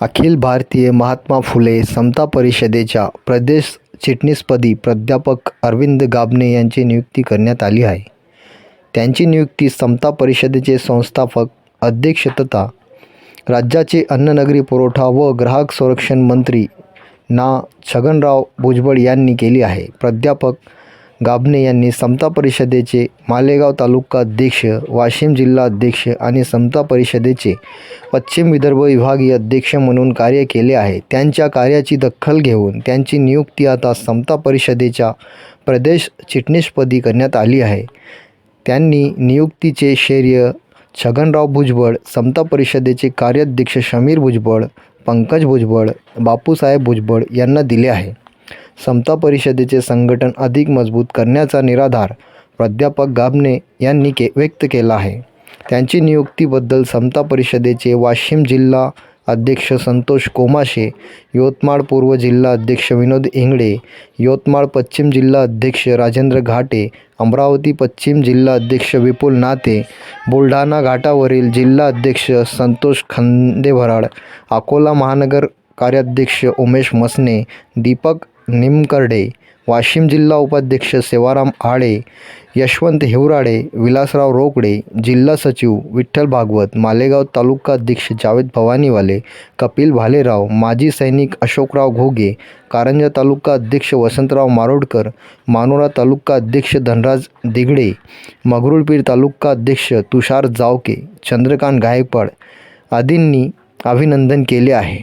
अखिल भारतीय महात्मा फुले समता परिषदेच्या प्रदेश चिटणीसपदी प्राध्यापक अरविंद गाबणे यांची नियुक्ती करण्यात आली आहे. त्यांची नियुक्ती समता परिषदेचे संस्थापक अध्यक्ष तथा राज्याचे अन्ननगरी पुरवठा व ग्राहक संरक्षण मंत्री ना छगनराव भुजबळ यांनी केली आहे. प्राध्यापक गाभणे यांनी समता परिषदेचे मालेगाव तालुका अध्यक्ष वाशिम जिल्हा अध्यक्ष आणि समता परिषदेचे पश्चिम विदर्भ विभागीय अध्यक्ष म्हणून कार्य केले आहे. त्यांच्या कार्याची दखल घेऊन त्यांची नियुक्ती आता समता परिषदेच्या प्रदेश चिटणीसपदी करण्यात आली आहे. त्यांनी नियुक्तीचे श्रेय छगनराव भुजबळ समता परिषदेचे कार्याध्यक्ष समीर भुजबळ पंकज भुजबळ बापूसाहेब भुजबळ यांना दिले आहे. समता परिषदेचे संघटन अधिक मजबूत करण्याचा निराधार प्राध्यापक गाभणे यांनी के व्यक्त केला आहे. त्यांची नियुक्तीबद्दल समता परिषदेचे वाशिम जिल्हा अध्यक्ष संतोष कोमाशे यवतमाळ पूर्व जिल्हा अध्यक्ष विनोद इंगळे यवतमाळ पश्चिम जिल्हा अध्यक्ष राजेंद्र घाटे अमरावती पश्चिम जिल्हा अध्यक्ष विपुल नाते बुलढाणा घाटावरील जिल्हा अध्यक्ष संतोष खंदेभराड अकोला महानगर कार्याध्यक्ष उमेश मसने दीपक निमकर्डे वाशिम जिल्हा उपाध्यक्ष सेवाराम आळे यशवंत हिवराडे विलासराव रोकडे जिल्हा सचिव विठ्ठल भागवत मालेगाव तालुका अध्यक्ष जावेद भवानीवाले कपिल भालेराव माजी सैनिक अशोकराव घोगे कारंजा तालुका अध्यक्ष वसंतराव मारोडकर मानोरा तालुका अध्यक्ष धनराज दिगडे मगरुळपीर तालुका अध्यक्ष तुषार जावके चंद्रकांत गायकवाड आदींनी अभिनंदन केले आहे.